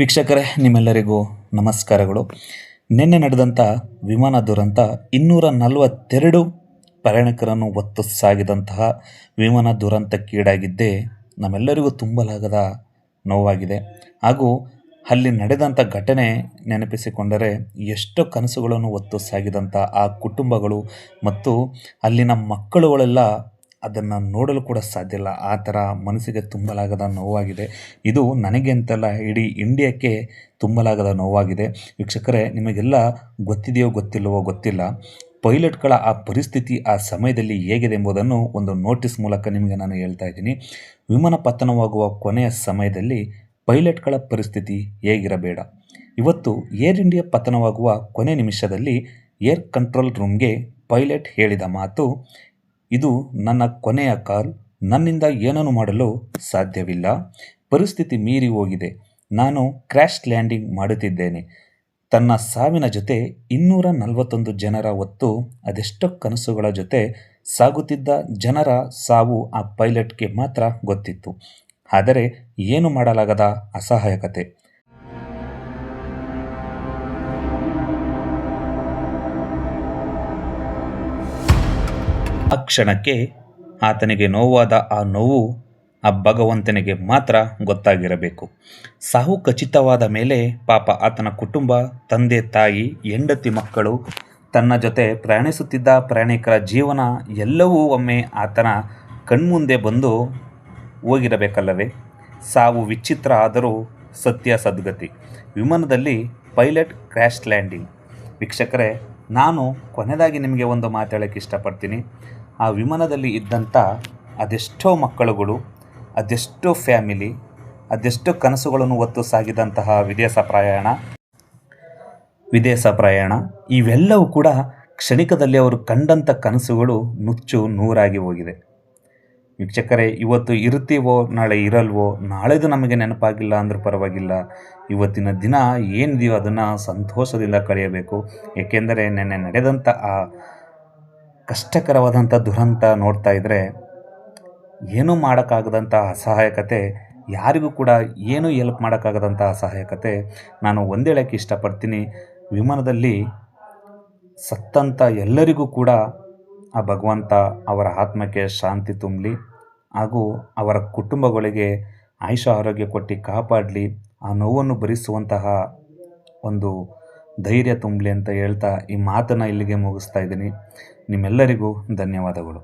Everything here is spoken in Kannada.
ವೀಕ್ಷಕರೇ, ನಿಮ್ಮೆಲ್ಲರಿಗೂ ನಮಸ್ಕಾರಗಳು. ನಿನ್ನೆ ನಡೆದಂಥ ವಿಮಾನ ದುರಂತ ಇನ್ನೂರ ನಲವತ್ತೆರಡು ಪ್ರಯಾಣಿಕರನ್ನು ಹೊತ್ತು ಸಾಗಿದಂತಹ ವಿಮಾನ ದುರಂತಕ್ಕೀಡಾಗಿದ್ದೇ ನಮ್ಮೆಲ್ಲರಿಗೂ ತುಂಬಲಾಗದ ನೋವಾಗಿದೆ. ಹಾಗೂ ಅಲ್ಲಿ ನಡೆದಂಥ ಘಟನೆ ನೆನಪಿಸಿಕೊಂಡರೆ ಎಷ್ಟೋ ಕನಸುಗಳನ್ನು ಹೊತ್ತು ಸಾಗಿದಂಥ ಆ ಕುಟುಂಬಗಳು ಮತ್ತು ಅಲ್ಲಿನ ಮಕ್ಕಳುಗಳೆಲ್ಲ ಅದನ್ನು ನೋಡಲು ಕೂಡ ಸಾಧ್ಯ ಇಲ್ಲ. ಆ ಥರ ಮನಸ್ಸಿಗೆ ತುಂಬಲಾಗದ ನೋವಾಗಿದೆ. ಇದು ನನಗೆ ಅಂತಲ್ಲ ಇಡೀ ಇಂಡಿಯಾಕ್ಕೆ ತುಂಬಲಾಗದ ನೋವಾಗಿದೆ. ವೀಕ್ಷಕರೇ, ನಿಮಗೆಲ್ಲ ಗೊತ್ತಿದೆಯೋ ಗೊತ್ತಿಲ್ಲವೋ ಗೊತ್ತಿಲ್ಲ. ಪೈಲಟ್ಗಳ ಆ ಪರಿಸ್ಥಿತಿ ಆ ಸಮಯದಲ್ಲಿ ಹೇಗಿದೆ ಎಂಬುದನ್ನು ಒಂದು ನೋಟಿಸ್ ಮೂಲಕ ನಿಮಗೆ ನಾನು ಹೇಳ್ತಾ ಇದ್ದೀನಿ. ವಿಮಾನ ಪತನವಾಗುವ ಕೊನೆಯ ಸಮಯದಲ್ಲಿ ಪೈಲಟ್ಗಳ ಪರಿಸ್ಥಿತಿ ಹೇಗಿರಬೇಡ. ಇವತ್ತು ಏರ್ ಇಂಡಿಯಾ ಪತನವಾಗುವ ಕೊನೆ ನಿಮಿಷದಲ್ಲಿ ಏರ್ ಕಂಟ್ರೋಲ್ ರೂಮ್ಗೆ ಪೈಲಟ್ ಹೇಳಿದ ಮಾತು ಇದು ನನ್ನ ಕೊನೆಯ ಕಾಲ್. ನನ್ನಿಂದ ಏನನ್ನು ಮಾಡಲು ಸಾಧ್ಯವಿಲ್ಲ. ಪರಿಸ್ಥಿತಿ ಮೀರಿ ಹೋಗಿದೆ. ನಾನು ಕ್ರ್ಯಾಶ್ ಲ್ಯಾಂಡಿಂಗ್ ಮಾಡುತ್ತಿದ್ದೇನೆ. ತನ್ನ ಸಾವಿನ ಜೊತೆ ಇನ್ನೂರ ನಲವತ್ತೊಂದು ಜನರ ಹೊತ್ತು ಅದೆಷ್ಟೋ ಕನಸುಗಳ ಜೊತೆ ಸಾಗುತ್ತಿದ್ದ ಜನರ ಸಾವು ಆ ಪೈಲಟ್ಗೆ ಮಾತ್ರ ಗೊತ್ತಿತ್ತು. ಆದರೆ ಏನು ಮಾಡಲಾಗದ ಅಸಹಾಯಕತೆ. ಕ್ಷಣಕ್ಕೆ ಆತನಿಗೆ ನೋವಾದ ಆ ನೋವು ಆ ಭಗವಂತನಿಗೆ ಮಾತ್ರ ಗೊತ್ತಾಗಿರಬೇಕು. ಸಾವು ಖಚಿತವಾದ ಮೇಲೆ ಪಾಪ ಆತನ ಕುಟುಂಬ, ತಂದೆ, ತಾಯಿ, ಹೆಂಡತಿ ಮಕ್ಕಳು, ತನ್ನ ಜೊತೆ ಪ್ರಯಾಣಿಸುತ್ತಿದ್ದ ಪ್ರಯಾಣಿಕರ ಜೀವನ ಎಲ್ಲವೂ ಒಮ್ಮೆ ಆತನ ಕಣ್ಮುಂದೆ ಬಂದು ಹೋಗಿರಬೇಕಲ್ಲವೇ? ಸಾವು ವಿಚಿತ್ರ ಆದರೂ ಸತ್ಯ ಸದ್ಗತಿ. ವಿಮಾನದಲ್ಲಿ ಪೈಲಟ್ ಕ್ರ್ಯಾಶ್ ಲ್ಯಾಂಡಿಂಗ್. ವೀಕ್ಷಕರೇ ನಾನು ಕೊನೆಯದಾಗಿ ನಿಮಗೆ ಒಂದು ಮಾತಾಡೋಕ್ಕೆ ಇಷ್ಟಪಡ್ತೀನಿ. ಆ ವಿಮಾನದಲ್ಲಿ ಇದ್ದಂಥ ಅದೆಷ್ಟೋ ಮಕ್ಕಳುಗಳು, ಅದೆಷ್ಟೋ ಫ್ಯಾಮಿಲಿ, ಅದೆಷ್ಟೋ ಕನಸುಗಳನ್ನು ಹೊತ್ತು ಸಾಗಿದಂತಹ ವಿದೇಶ ಪ್ರಯಾಣ ವಿದೇಶ ಪ್ರಯಾಣ, ಇವೆಲ್ಲವೂ ಕೂಡ ಕ್ಷಣಿಕದಲ್ಲಿ ಅವರು ಕಂಡಂಥ ಕನಸುಗಳು ನುಚ್ಚು ನೂರಾಗಿ ಹೋಗಿದೆ. ವೀಕ್ಷಕರೇ, ಇವತ್ತು ಇರುತ್ತೀವೋ, ನಾಳೆ ಇರಲ್ವೋ, ನಾಳೆದು ನಮಗೆ ನೆನಪಾಗಿಲ್ಲ ಅಂದ್ರೂ ಪರವಾಗಿಲ್ಲ. ಇವತ್ತಿನ ದಿನ ಏನಿದೆಯೋ ಅದನ್ನು ಸಂತೋಷದಿಂದ ಕಳೆಯಬೇಕು. ಏಕೆಂದರೆ, ನೆನ್ನೆ ನಡೆದಂಥ ಆ ಕಷ್ಟಕರವಾದಂಥ ದುರಂತ ನೋಡ್ತಾ ಇದ್ದರೆ ಏನೂ ಮಾಡೋಕ್ಕಾಗದಂಥ ಅಸಹಾಯಕತೆ, ಯಾರಿಗೂ ಕೂಡ ಏನೂ ಎಲ್ಪ್ ಮಾಡೋಕ್ಕಾಗದಂಥ ಅಸಹಾಯಕತೆ, ನಾನು ಒಂದೇಳಕ್ಕೆ ಇಷ್ಟಪಡ್ತೀನಿ. ವಿಮಾನದಲ್ಲಿ ಸತ್ತಂಥ ಎಲ್ಲರಿಗೂ ಕೂಡ ಆ ಭಗವಂತ ಅವರ ಆತ್ಮಕ್ಕೆ ಶಾಂತಿ ತುಂಬಲಿ. ಹಾಗೂ ಅವರ ಕುಟುಂಬಗಳಿಗೆ ಆಯುಷ ಆರೋಗ್ಯ ಕೊಟ್ಟು ಕಾಪಾಡಲಿ, ಆ ನೋವನ್ನು ಭರಿಸುವಂತಹ ಒಂದು ಧೈರ್ಯ ತುಂಬಲಿ ಅಂತ ಹೇಳ್ತಾ ಈ ಮಾತನ್ನು ಇಲ್ಲಿಗೆ ಮುಗಿಸ್ತಾ ಇದ್ದೀನಿ. ನಿಮ್ಮೆಲ್ಲರಿಗೂ ಧನ್ಯವಾದಗಳು.